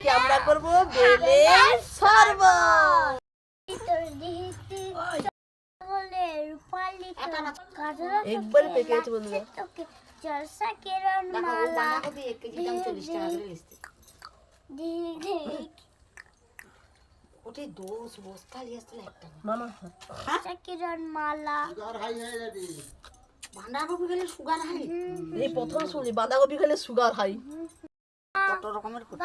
আমরা করব? বেলের শরবত একবার পেকে গেছে বন্ধুরা। জলসা মালা দোষ বস্তা একটা। মামা জলসা মালা বাঁধাকপি খেলে সুগার হাই। এই প্রথম শুনি বাঁধাকপি খেলে সুগার হাই। কত রকমের করতে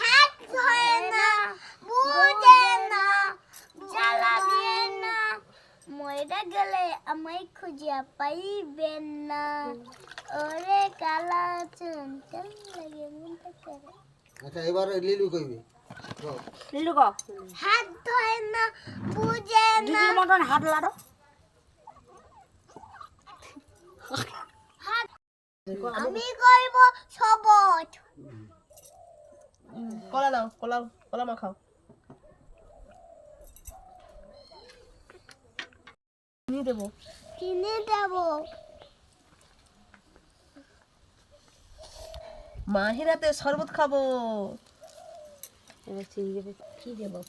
হাত ধরে না বুঝে না জ্বালা দিয়ে না। মরে গেলে আমায় খুঁজে পাইবেন না। ওরে কালা চুন কেমন লাগে মনটা করে? আচ্ছা এবার লিলু কইবে। লিলু গো হাত ধরে না বুঝে না। দিদির মতন হাত লাড়ো। আমি করব সবট কলা নাও কলা কলা মা খাও নিয়ে দেবো। কিনে দেব। মাহিরাতে শরবত খাব। এবার চিনি দেবে কি দেবো?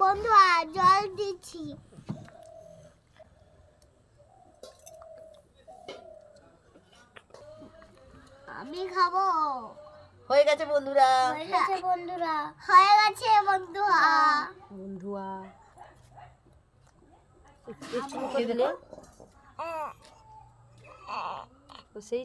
বন্ধুরা জল দিচ্ছি। আমি খাব। হয়ে গেছে বন্ধুরা। হয়ে গেছে বন্ধুরা। হয়ে গেছে বন্ধুরা বন্ধুয়া। খেয়ে দিলে? সেই